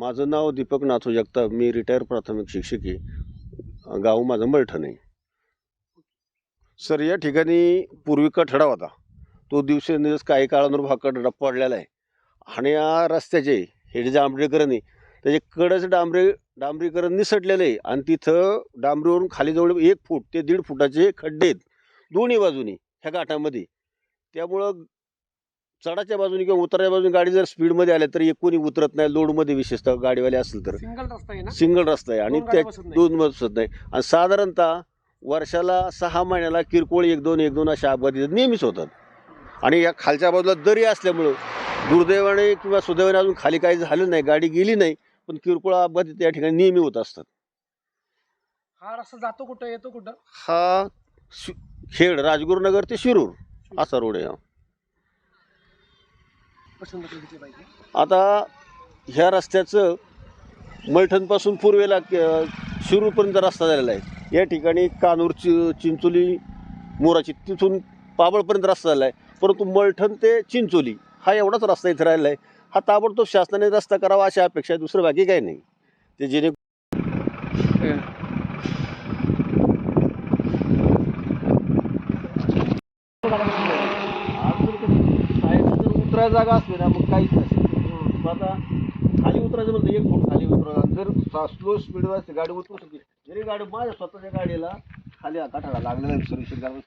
माझं नाव दीपक नाथू जगताप. मी रिटायर प्राथमिक शिक्षक. आहे गाव माझं मलठण. आहे सर या ठिकाणी पूर्वी कठडा होता. तो दिवसेंदिवस काही काळानंतर हा कठडा पडलेला आहे. आणि या रस्त्याचे हे जे डांबरीकरण आहे त्याचे कडच डांबरी डांबरीकरण निसटलेलं आहे. आणि तिथं डांबरीवरून खाली जवळ एक फूट ते दीड फुटाचे खड्डे आहेत. दोन्ही बाजूनी ह्या घाटामध्ये. त्यामुळं चढाच्या बाजूने किंवा उतराच्या बाजूने गाडी जर स्पीडमध्ये आल्या तर एक कोणी उतरत नाही लोडमध्ये विशेषतः गाडीवाले असेल तर. सिंगल रस्ता आहे ना? सिंगल रस्ता आहे आणि दोन त्या गाड्या बसत नाही. दोन बसत नाही. आणि साधारणतः वर्षाला सहा महिन्याला किरकोळ एक दोन एक दोन अशा अपघात इथं नेहमीच होतात. आणि या खालच्या बाजूला दरी असल्यामुळं दुर्दैवाने किंवा सुदैवाने अजून खाली काही झालं नाही गाडी गेली नाही पण किरकोळ अपघात इथे या ठिकाणी नेहमी होत असतात. हा रस्ता जातो कुठं येतो कुठं? हा शि- खेड राजगुरुनगर ते शिरूर असा रोड आहे हा. पसंत घेतली पाहिजे आता ह्या रस्त्याचं मलठणपासून पूर्वेला शिरूरपर्यंत रस्ता झालेला आहे. या ठिकाणी कानूर चि चिंचोली मोराची तिथून पाबळपर्यंत रस्ता झाला आहे. परंतु मलठण ते चिंचोली हा एवढाच रस्ता इथे राहिला आहे. हा ताबडतोब शासनाने रस्ता करावा अशी अपेक्षा आहे. दुसरं बाकी काही नाही. ते जेणे उतरायला जागा असली ना मग काहीच नसते आता खाली उतरायचं म्हणतं एक फूट खाली उतरा जर स्लो स्पीडवर असते गाडी उतरू शकते जरी गाडी माझ्या स्वतःच्या गाडीला खाली काठाला लागलेला सर्व्हिसिंग करायला